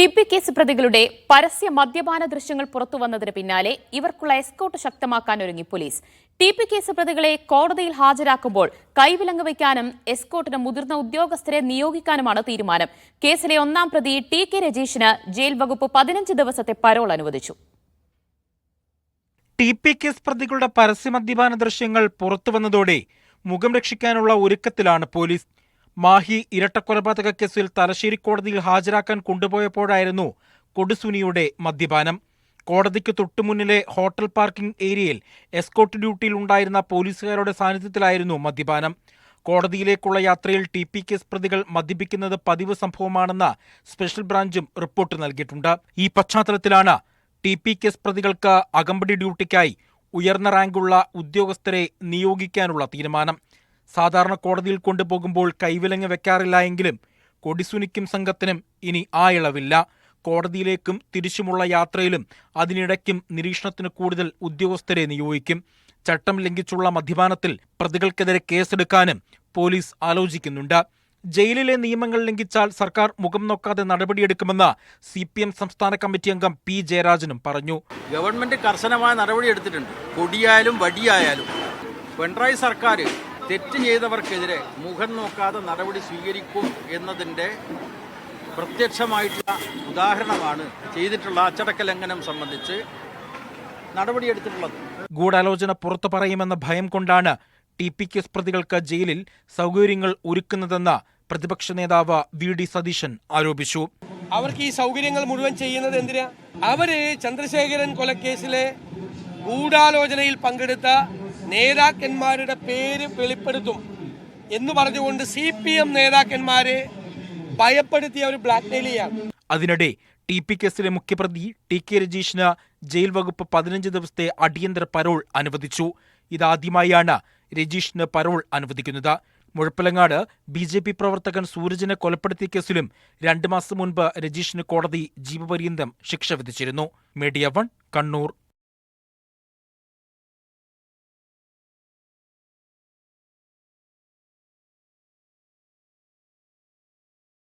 T P case പ്രതികളുടെ പരസ്യ മദ്യപാന ദൃശ്യങ്ങൾ പുറത്തുവന്നതിന് പിന്നാലെ ഇവർക്കുള്ള എസ്കോട്ട് ശക്തമാക്കാൻ ഒരുങ്ങി പോലീസ്. ടി പി കേസ് പ്രതികളെ കോടതിയിൽ ഹാജരാക്കുമ്പോൾ കൈവിലങ്ങ് വയ്ക്കാനും എസ്കോട്ടിന് മുതിർന്ന ഉദ്യോഗസ്ഥരെ നിയോഗിക്കാനുമാണ് തീരുമാനം. കേസിലെ ഒന്നാം പ്രതി ടി കെ രജീഷിന് ജയിൽ വകുപ്പ് പതിനഞ്ച് ദിവസത്തെ പരോൾ അനുവദിച്ചു. ടി പി കേസ് പ്രതികളുടെ പരസ്യ മദ്യപാന ദൃശ്യങ്ങൾ പുറത്തുവന്നതോടെ മുഖം രക്ഷിക്കാനുള്ള ഒരുക്കത്തിലാണ് പോലീസ്. മാഹി ഇരട്ടക്കൊലപാതക കേസിൽ തലശ്ശേരി കോടതിയിൽ ഹാജരാക്കാൻ കൊണ്ടുപോയപ്പോഴായിരുന്നു കൊടുസുനിയുടെ മദ്യപാനം. കോടതിക്ക് തൊട്ടുമുന്നിലെ ഹോട്ടൽ പാർക്കിംഗ് ഏരിയയിൽ എസ്കോട്ട് ഡ്യൂട്ടിയിൽ ഉണ്ടായിരുന്ന പോലീസുകാരുടെ സാന്നിധ്യത്തിലായിരുന്നു മദ്യപാനം. കോടതിയിലേക്കുള്ള യാത്രയിൽ ടി പി കേസ് പ്രതികൾ മദ്യപിക്കുന്നത് പതിവ് സംഭവമാണെന്ന സ്പെഷ്യൽ ബ്രാഞ്ചും റിപ്പോർട്ട് നൽകിയിട്ടുണ്ട്. ഈ പശ്ചാത്തലത്തിലാണ് ടി പി കേസ് പ്രതികൾക്ക് അകമ്പടി ഡ്യൂട്ടിക്കായി ഉയർന്ന റാങ്കുള്ള ഉദ്യോഗസ്ഥരെ നിയോഗിക്കാനുള്ള തീരുമാനം. സാധാരണ കോടതിയിൽ കൊണ്ടുപോകുമ്പോൾ കൈവിലങ്ങ് വെക്കാറില്ല എങ്കിലും കൊടിസുനിക്കും സംഘത്തിനും ഇനി ആ ഇളവില്ല. കോടതിയിലേക്കും തിരിച്ചുമുള്ള യാത്രയിലും അതിനിടയ്ക്കും നിരീക്ഷണത്തിന് കൂടുതൽ ഉദ്യോഗസ്ഥരെ നിയോഗിക്കും. ചട്ടം ലംഘിച്ചുള്ള മദ്യപാനത്തിൽ പ്രതികൾക്കെതിരെ കേസെടുക്കാനും പോലീസ് ആലോചിക്കുന്നുണ്ട്. ജയിലിലെ നിയമങ്ങൾ ലംഘിച്ചാൽ സർക്കാർ മുഖം നോക്കാതെ നടപടിയെടുക്കുമെന്ന് സി പി എം സംസ്ഥാന കമ്മിറ്റി അംഗം പി ജയരാജനും പറഞ്ഞു. ഗവൺമെന്റ് കർശനമായ നടപടിയെടുത്തിട്ടുണ്ട്. കൊടിയായാലും വടിയായാലും. പിണറായി സർക്കാർ തെറ്റ് ചെയ്തവർക്കെതിരെ മുഖം നോക്കാതെ നടപടി സ്വീകരിക്കും എന്നതിന്റെ പ്രത്യക്ഷമായിട്ടുള്ള ഉദാഹരണമാണ് ചെയ്തിട്ടുള്ള അച്ചടക്ക ലംഘനം സംബന്ധിച്ച് നടപടിയെടുത്തിട്ടുള്ളത്. ഗൂഢാലോചന പുറത്തു പറയുമെന്ന ഭയം കൊണ്ടാണ് ടി പി കേസ് പ്രതികൾക്ക് ജയിലിൽ സൗകര്യങ്ങൾ ഒരുക്കുന്നതെന്ന് പ്രതിപക്ഷ നേതാവ് വി ഡി സതീശൻ ആരോപിച്ചു. അവർക്ക് ഈ സൗകര്യങ്ങൾ മുഴുവൻ ചെയ്യുന്നത് എന്തിനാ? അവർ ചന്ദ്രശേഖരൻ കൊലക്കേസിലെ ഗൂഢാലോചനയിൽ പങ്കെടുത്ത നേതാക്കന്മാരുടെ പേര് വെളിപ്പെടുത്തും എന്ന് പറഞ്ഞുകൊണ്ട് സി പി എം നേതാക്കന്മാരെ ഭയപ്പെടുത്തിയ ഒരു ബ്ലാക്ക് മെയിലിയാണ് അതിനിടെ ടി പി കേസിലെ മുഖ്യപ്രതി ടി കെ രജീഷിന് ജയിൽ വകുപ്പ് പതിനഞ്ച് ദിവസത്തെ അടിയന്തര പരോൾ അനുവദിച്ചു. ഇതാദ്യമായാണ് രജീഷിന് പരോൾ അനുവദിക്കുന്നത്. മുഴപ്പിലങ്ങാട് ബി ജെ പി പ്രവർത്തകൻ സൂരജിനെ കൊലപ്പെടുത്തിയ കേസിലും രണ്ട് മാസം മുൻപ് രജീഷിന് കോടതി ജീവപര്യന്തം ശിക്ഷ വിധിച്ചിരുന്നു. Media one Kannur.